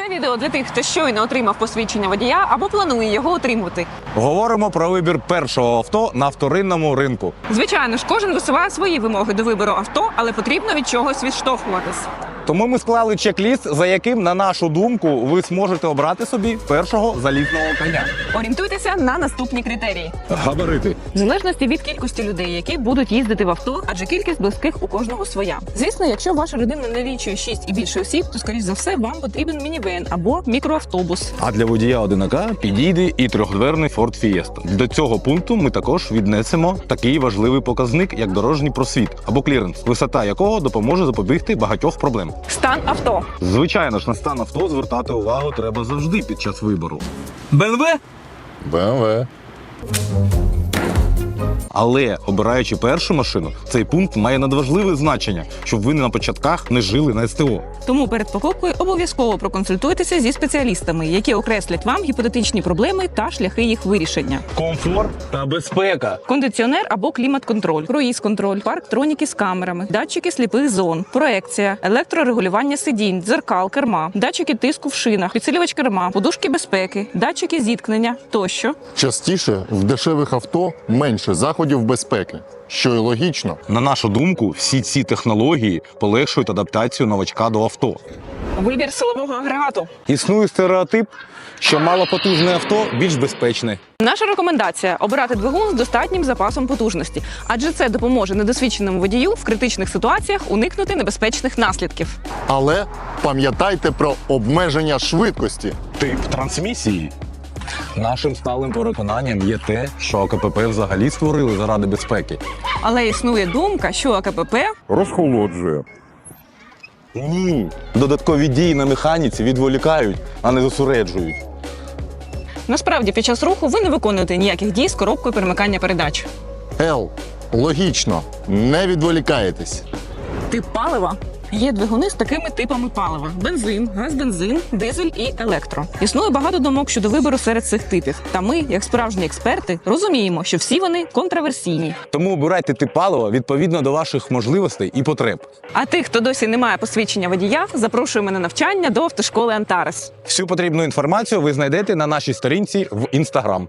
Це відео для тих, хто щойно отримав посвідчення водія або планує його отримувати. Говоримо про вибір першого авто на вторинному ринку. Звичайно ж, кожен висуває свої вимоги до вибору авто, але потрібно від чогось відштовхуватись. Тому ми склали чек-ліст, за яким, на нашу думку, ви зможете обрати собі першого залізного коня. Орієнтуйтеся на наступні критерії. Габарити. В залежності від кількості людей, які будуть їздити в авто, адже кількість близьких у кожного своя. Звісно, якщо ваша родина налічує 6 і більше осіб, то скоріш за все вам потрібен мінівен або мікроавтобус. А для водія одинака підійде і трьохдверний Ford Fiesta. До цього пункту ми також віднесемо такий важливий показник, як дорожній просвіт або кліренс, висота якого допоможе запобігти багатьох проблем. Стан авто. Звичайно ж, на стан авто звертати увагу треба завжди під час вибору. БМВ? БМВ. Але обираючи першу машину, цей пункт має надважливе значення, щоб ви на початках не жили на СТО. Тому перед покупкою обов'язково проконсультуйтеся зі спеціалістами, які окреслять вам гіпотетичні проблеми та шляхи їх вирішення. Комфорт та безпека. Кондиціонер або клімат-контроль, круїз-контроль, парктроніки з камерами, датчики сліпих зон, проекція, електрорегулювання сидінь, дзеркал, керма, датчики тиску в шинах, підсилювач керма, подушки безпеки, датчики зіткнення тощо. Частіше в дешевих авто менше заходів безпеки, що й логічно. На нашу думку, всі ці технології полегшують адаптацію новачка до авто. Вибір силового агрегату. Існує стереотип, що малопотужне авто більш безпечне. Наша рекомендація обирати двигун з достатнім запасом потужності, адже це допоможе недосвідченому водію в критичних ситуаціях уникнути небезпечних наслідків. Але пам'ятайте про обмеження швидкості. Тип трансмісії. Нашим сталим переконанням є те, що АКПП взагалі створили заради безпеки. Але існує думка, що АКПП Розхолоджує. Ні. Додаткові дії на механіці відволікають, а не зосереджують. насправді під час руху ви не виконуєте ніяких дій з коробкою перемикання передач. Л. Логічно. Не відволікаєтесь. Тип палива. Є двигуни з такими типами палива: бензин, газ-бензин, дизель і електро. Існує багато думок щодо вибору серед цих типів. Та ми, як справжні експерти, розуміємо, що всі вони контроверсійні. Тому обирайте тип палива відповідно до ваших можливостей і потреб. А тих, хто досі не має посвідчення водія, запрошуємо на навчання до автошколи Антарес. Всю потрібну інформацію ви знайдете на нашій сторінці в інстаграм.